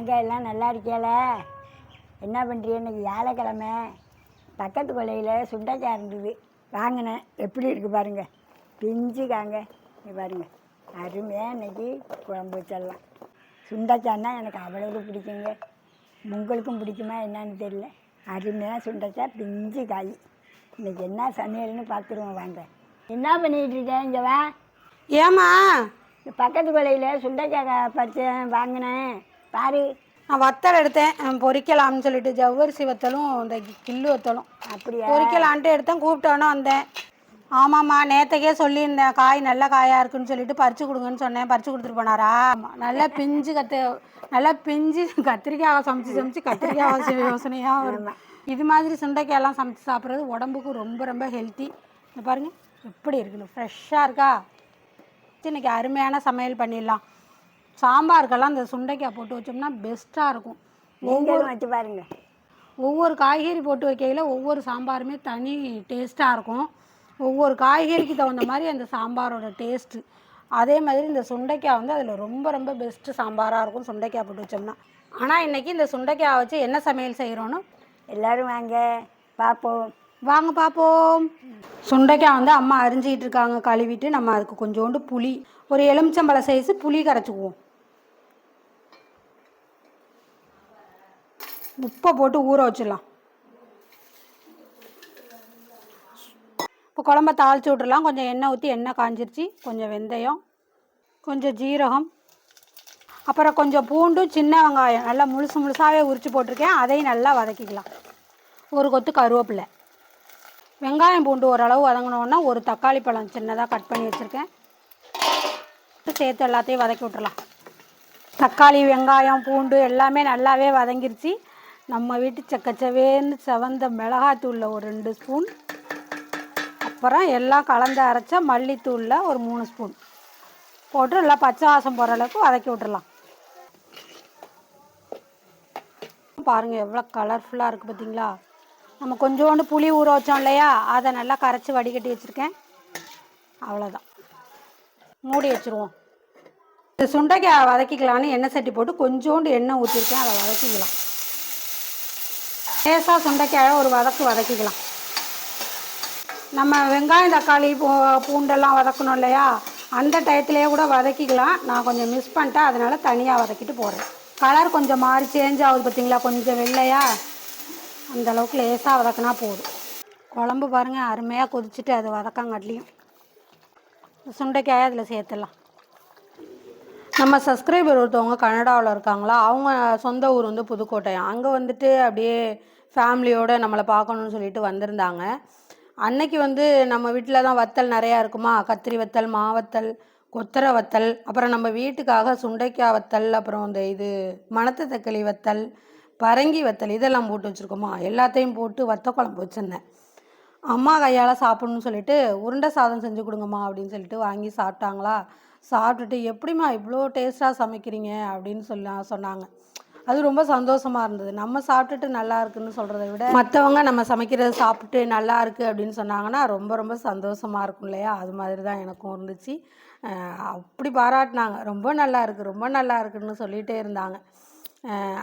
வாங்க எல்லாம் நல்லா இருக்கியால? என்ன பண்ணுறீங்க இன்னைக்கு வியாழக்கிழமை. பக்கத்து கொல்லையில் சுண்டைக்காய் இருந்தது. வாங்கினேன். எப்படி இருக்குது பாருங்க. பிஞ்சு காங்க. இங்க பாருங்க. அருமையாக இன்னைக்கு குழம்பு வச்சிடலாம். சுண்டைக்காய்னா எனக்கு அவ்வளவு பிடிக்குங்க. உங்களுக்கும் பிடிக்குமா என்னன்னு தெரியல. அருமையாக சுண்டைக்காய் பிஞ்சு காய். இன்னைக்கு என்ன சமையல்னு பார்த்துருவோம் வாங்க. என்ன பண்ணிகிட்டு இருக்கேன் இங்கே வா. இந்த பக்கத்து கொல்லையில் சுண்டைக்காய் பறிச்சேன் வாங்கினேன். பாரு நான் வத்தல் எடுத்தேன். அஹ் பொரிக்கலாம்னு சொல்லிட்டு ஜவ்வரிசி வத்தலும் இந்த கில்லு வத்தலும். அப்படியா? பொரிக்கலான்ட்டு எடுத்தேன் கூப்பிட்டோன்னே வந்தேன். ஆமாம்மா நேற்றுக்கே சொல்லியிருந்தேன் காய் நல்ல காயாக இருக்குன்னு சொல்லிட்டு பறித்து கொடுங்கன்னு சொன்னேன். பறித்து கொடுத்துட்டு போனாரா? நல்லா பிஞ்சு கத்து நல்லா பிஞ்சு கத்திரிக்காய் சமைச்சு சமைச்சு கத்திரிக்காய் யோசனையாக வரும். இது மாதிரி சுண்டைக்காயெல்லாம் சமைச்சு சாப்பிட்றது உடம்புக்கு ரொம்ப ரொம்ப ஹெல்த்தி இந்த பாருங்க எப்படி இருக்குன்னு ஃப்ரெஷ்ஷாக இருக்கா? இன்னைக்கு அருமையான சமையல் பண்ணிடலாம். சாம்பாருக்கெல்லாம் இந்த சுண்டைக்காய் போட்டு வச்சோம்னா பெஸ்ட்டாக இருக்கும். நீங்களும் வச்சு பாருங்க. ஒவ்வொரு காய்கறி போட்டு வைக்கையில் ஒவ்வொரு சாம்பாருமே தனி டேஸ்ட்டாக இருக்கும். ஒவ்வொரு காய்கறிக்கு தகுந்த மாதிரி அந்த சாம்பாரோட டேஸ்ட்டு அதே மாதிரி இந்த சுண்டைக்காய் வந்து அதில் ரொம்ப ரொம்ப பெஸ்ட்டு சாம்பாராக இருக்கும் சுண்டைக்காய் போட்டு வச்சோம்னா. ஆனால் இன்றைக்கி இந்த சுண்டைக்காய் வச்சு என்ன சமையல் செய்கிறோன்னு எல்லாரும் வாங்க பார்ப்போம் வாங்க பார்ப்போம் சுண்டைக்காய் வந்து அம்மா அரிஞ்சிக்கிட்டு இருக்காங்க கழுவிட்டு நம்ம அதுக்கு கொஞ்சோண்டு புளி ஒரு எலுமிச்சம்பழ சைஸு புளி கரைச்சிக்குவோம். உப்பை போட்டு ஊற வச்சிடலாம். இப்போ குழம்ப தாளிச்சு விட்றலாம் கொஞ்சம் எண்ணெய் ஊற்றி எண்ணெய் காஞ்சிருச்சு. கொஞ்சம் வெந்தயம் கொஞ்சம் ஜீரகம் அப்புறம் கொஞ்சம் பூண்டு சின்ன வெங்காயம். நல்லா முழுசு முழுசாகவே உரித்து போட்டிருக்கேன். அதையும் நல்லா வதக்கிக்கலாம். ஒரு கொத்து கருவேப்பிலை. வெங்காயம் பூண்டு ஓரளவு வதங்கினோன்னா ஒரு தக்காளி பழம் சின்னதாக கட் பண்ணி வச்சுருக்கேன். சேர்த்து எல்லாத்தையும் வதக்கி விட்டுறலாம் தக்காளி வெங்காயம் பூண்டு எல்லாமே நல்லாவே வதங்கிருச்சு. நம்ம வீட்டு சக்கச்சவேன்னு செவந்த மிளகாத்தூளில் ஒரு ரெண்டு ஸ்பூன். அப்புறம் எல்லாம் கலந்து அரைச்ச மல்லித்தூளில் ஒரு மூணு ஸ்பூன். போட்டு நல்லா பச்சை வாசம் போகிற அளவுக்கு வதக்கி விட்றலாம் பாருங்கள் எவ்வளோ கலர்ஃபுல்லாக இருக்குது பார்த்தீங்களா நம்ம கொஞ்சோண்டு புளி ஊற வச்சோம் இல்லையா? அதை நல்லா கரைச்சி வடிகட்டி வச்சுருக்கேன். அவ்வளோதான் மூடி வச்சுருவோம். இந்த சுண்டைக்காய் வதக்கிக்கலான்னு எண்ணெய் சட்டி போட்டு கொஞ்சோண்டு எண்ணெய் ஊற்றிருக்கேன் அதை வதக்கிக்கலாம். லேசாக சுண்டைக்காயை ஒரு வதக்கு வதக்கிக்கலாம். நம்ம வெங்காயம் தக்காளி பூ பூண்டெல்லாம் வதக்கணும் இல்லையா? அந்த டயத்துலேயே கூட வதக்கிக்கலாம். நான் கொஞ்சம் மிஸ் பண்ணிட்டேன். அதனால் தனியாக வதக்கிட்டு போடுறேன் கலர் கொஞ்சம் மாறி சேஞ்ச் ஆகுது பார்த்தீங்களா கொஞ்சம் வெள்ளையா? அந்த அளவுக்கு லேசாக வதக்கினா போதும். குழம்பு பாருங்கள் அருமையாக கொதிச்சுட்டு அது வதக்கங்காட்டிலையும் சுண்டைக்காயை அதில் சேர்த்துடலாம். நம்ம சப்ஸ்கிரைபர் ஒருத்தவங்க கனடாவில் இருக்காங்களா அவங்க சொந்த ஊர் வந்து புதுக்கோட்டையம் அங்கே வந்துட்டு அப்படியே ஃபேமிலியோடு நம்மளை பார்க்கணுன்னு சொல்லிட்டு வந்திருந்தாங்க. அன்னைக்கு வந்து நம்ம வீட்டில் தான் வத்தல் நிறையா இருக்குமா? கத்திரி வத்தல் மாவத்தல் கொத்தரை வத்தல் அப்புறம் நம்ம வீட்டுக்காக சுண்டைக்காய் வத்தல் அப்புறம் இந்த இது மணத்து தக்காளி வத்தல் பரங்கி வத்தல் இதெல்லாம் போட்டு வச்சுருக்கோமா? எல்லாத்தையும் போட்டு வத்த குழம்பு வச்சுருந்தேன். அம்மா கையால் சாப்பிட்ணுன்னு சொல்லிட்டு உருண்டை சாதம் செஞ்சு கொடுங்கம்மா அப்படின்னு சொல்லிட்டு வாங்கி சாப்பிட்டாங்களா? சாப்பிட்டுட்டு எப்படிம்மா இவ்வளோ டேஸ்ட்டாக சமைக்கிறீங்க? அப்படின்னு சொல்லி சொன்னாங்க. அது ரொம்ப சந்தோஷமாக இருந்தது. நம்ம சாப்பிட்டுட்டு நல்லா இருக்குன்னு சொல்கிறத விட மற்றவங்க நம்ம சமைக்கிறத சாப்பிட்டு நல்லா இருக்குது அப்படின்னு சொன்னாங்கன்னா ரொம்ப ரொம்ப சந்தோஷமாக இருக்கும் இல்லையா? அது மாதிரி தான் எனக்கும் இருந்துச்சு. அப்படி பாராட்டினாங்க. ரொம்ப நல்லா இருக்குது ரொம்ப நல்லா இருக்குன்னு சொல்லிகிட்டே இருந்தாங்க.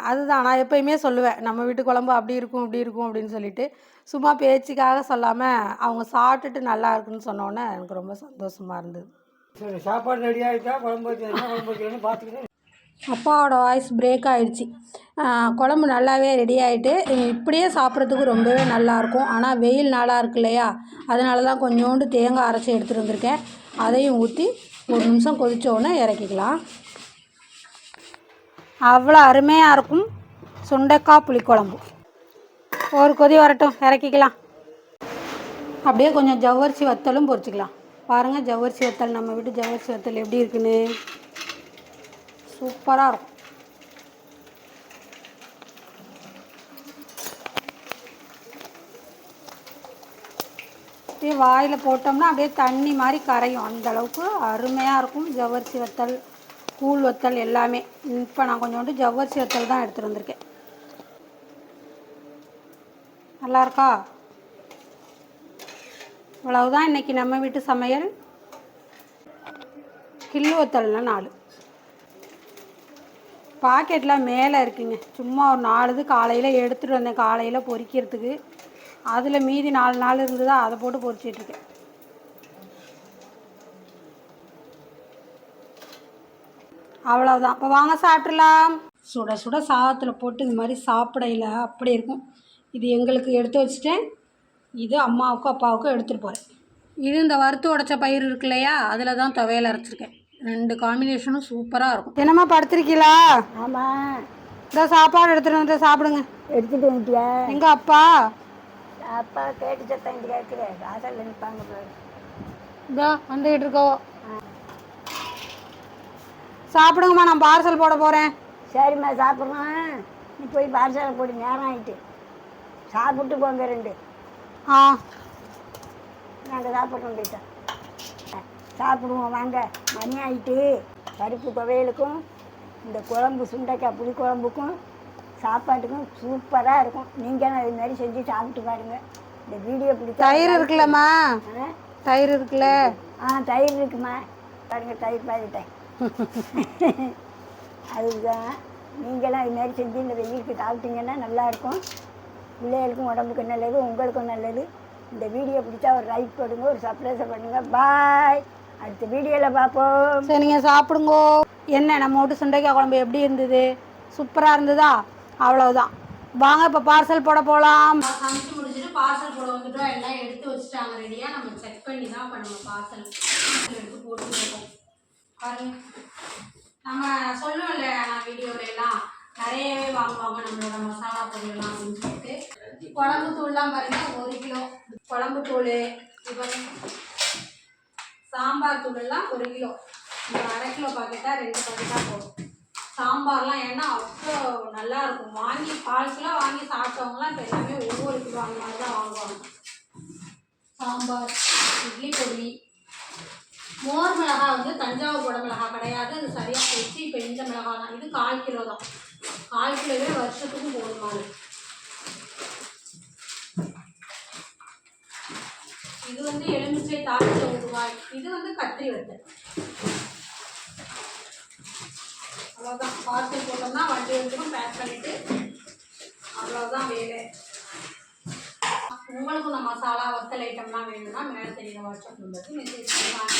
அதுதான். நான் எப்பயுமே சொல்லுவேன் நம்ம வீட்டு குழம்பு அப்படி இருக்கும் இப்படி இருக்கும் அப்படின்னு சொல்லிட்டு சும்மா பேச்சுக்காக சொல்லாமல் அவங்க சாப்பிட்டுட்டு நல்லா இருக்குன்னு சொன்னோன்னே எனக்கு ரொம்ப சந்தோஷமாக இருந்தது. சரி சாப்பாடு ரெடி ஆகிட்டா குழம்பு வச்சு என்ன குழம்பு வைக்கிறேன்னு பார்த்துக்கிட்டு அப்பாவோட வாய்ஸ் பிரேக் ஆகிடுச்சி குழம்பு நல்லாவே ரெடி ஆகிட்டு இப்படியே சாப்பிட்றதுக்கு ரொம்பவே நல்லாயிருக்கும் ஆனால் வெயில் நாளாக இருக்கு இல்லையா? அதனால தான் கொஞ்சோண்டு தேங்காய் அரைச்சி எடுத்துகிட்டு வந்திருக்கேன். அதையும் ஊற்றி ஒரு நிமிஷம் கொதிச்ச உடனே இறக்கிக்கலாம். அவ்வளோ அருமையாக இருக்கும் சுண்டைக்காய் புளிக்குழம்பு. ஒரு கொதி வரட்டும் இறக்கிக்கலாம். அப்படியே கொஞ்சம் ஜவ்வரிசி வத்தலும் பொரிச்சிக்கலாம். பாருங்கள் ஜவ்வரிசி வத்தல். நம்ம வீட்டு ஜவ்வரிசி வத்தல் எப்படி இருக்குன்னு? சூப்பராக இருக்கும். அப்படியே வாயில் போட்டோம்னா அப்படியே தண்ணி மாதிரி கரையும். அந்தளவுக்கு அருமையாக இருக்கும் ஜவ்வரிசி வத்தல் கூழ் வத்தல் எல்லாமே. இப்போ நான் கொஞ்சோண்டு ஜவ்வரிசி வத்தல் தான் எடுத்துகிட்டு வந்திருக்கேன். நல்லாயிருக்கா இவ்வளவுதான் இன்னைக்கு நம்ம வீட்டு சமையல் கில்லு வத்தல்னா நாலு. பாக்கெட்டில் மேலே இருக்குங்க. சும்மா ஒரு நாலு இது காலையில் எடுத்துகிட்டு வந்தேன். காலையில் பொறிக்கிறதுக்கு. அதில் மீதி நாலு நாள் இருந்ததா அதை போட்டு பொறிச்சிட்ருக்கேன் அவ்வளோதான் இப்போ வாங்க சாப்பிட்றலாம் சுட சுட சாதத்தில் போட்டு இந்த மாதிரி சாப்பிடையில் அப்படி இருக்கும். இது எங்களுக்கு எடுத்து வச்சுட்டேன். இது அம்மாவுக்கும் அப்பாவுக்கும் எடுத்துகிட்டு போகிறேன் இது இந்த வறுத்து உடைச்ச பயிர் இருக்கு இல்லையா அதில் தான் துவையல் அரைச்சிருக்கேன். ரெண்டு காம்பினேஷனும் சூப்பராக இருக்கும். என்னம்மா படுத்திருக்கீங்களா ஆமாம் இந்த சாப்பாடு எடுத்துகிட்டு வந்து சாப்பிடுங்க. எடுத்துட்டு வந்துட்டியா? எங்கள் அப்பா? அப்பா கேட்டு சத்தம் இங்கே கேட்குறேன் வாசலில் நிற்பாங்க இதோ வந்துக்கிட்டு இருக்கோ. சாப்பிடுங்கம்மா நான் பார்சல் போட போகிறேன் சரிம்மா சாப்பிட்றோம். நீ போய் பார்சலை போடு நேரம் ஆயிட்டு. சாப்பிட்டு போங்க ரெண்டு. ஆ. நாங்கள் சாப்பிட்றோம் போயிட்டோம் சாப்பிடுவோம் வாங்க. மணி ஆயிட்டு. பருப்பு துவையலுக்கும் இந்த குழம்பு சுண்டைக்காய் புளி குழம்புக்கும் சாப்பாட்டுக்கும் சூப்பராக இருக்கும். நீங்களும் இது மாதிரி செஞ்சு சாப்பிட்டு பாருங்க. இந்த வீடியோ பிடிச்சா தயிர் இருக்குல்லம்மா? தயிர் இருக்குல்ல? ஆ தயிர் இருக்குமா? பாருங்க தயிர் பாதிட்டேன் அதுதான். நீங்களும் இது மாதிரி செஞ்சு இந்த வெயிலுக்கு சாப்பிட்டீங்கன்னா நல்லாயிருக்கும் பிள்ளைகளுக்கும் உடம்புக்கு நல்லது உங்களுக்கும் நல்லது. இந்த வீடியோ பிடிச்சா ஒரு லைக் போடுங்க ஒரு சப்ரைஸை பண்ணுங்க. பாய் அடுத்த வீடியோவில் பார்ப்போம். சரி நீங்கள் சாப்பிடுங்கோ. என்ன நம்ம வீட்டு சுண்டைக்காய் குழம்பு எப்படி இருந்தது? சூப்பராக இருந்ததா? அவ்வளவுதான். வாங்க இப்போ பார்சல் போட போகலாம் சமைச்சு முடிச்சுட்டு பார்சல் போட வந்துட்டோம். எல்லாம் எடுத்து வச்சுட்டாங்க ரெடியாக நம்ம செக் பண்ணி தான் பண்ணுவோம் பார்சல் எடுத்து போட்டுருக்கோம் பாருங்க. நம்ம சொல்லுவோம்ல நான் வீடியோல எல்லாம். நிறையவே வாங்குவாங்க நம்மளோட மசாலா பொருள்லாம் அப்படின்னு சொல்லிட்டு. குழம்பு தூள்லாம் பாருங்க ஒரு கிலோ. குழம்பு தூள் இப்போ சாம்பார் தூள்லாம் ஒரு கிலோ. இந்த அரை கிலோ பாக்கெட்டாக ரெண்டு பாக்கெட்டாக போதும். சாம்பார்லாம் ஏன்னா அவ்வளோ நல்லா இருக்கும். வாங்கி பால் கிலோ வாங்கி சாப்பிட்டவங்களாம் இப்போ எல்லாமே ஒவ்வொரு கிலோ அந்த மாதிரி தான் வாங்குவாங்க. சாம்பார் இட்லி பொடி. மோர் மிளகாய் வந்து தஞ்சாவூர் போட மிளகா கிடையாது. அது சரியாக போச்சு. இப்போ இந்த மிளகா தான். இது கால் கிலோ தான். கால் கிலோவே வருஷத்துக்கும் போதுமானது. இது வந்து எலுமிச்சை தாளிச்ச ஊறுகாய் இது வந்து கத்திரி வத்தல். அவ்வளோதான் பார்சல் போட்டோம்னா வண்டி வரைக்கும் பேக் பண்ணிட்டு அவ்வளோதான் வேலை. உங்களுக்கும் இந்த மசாலா வத்தல் ஐட்டம்லாம் வேணும்னா மேலே தெரியுற வாட்ஸ்அப் நம்பருக்கு மெசேஜ் பண்ணலாம்.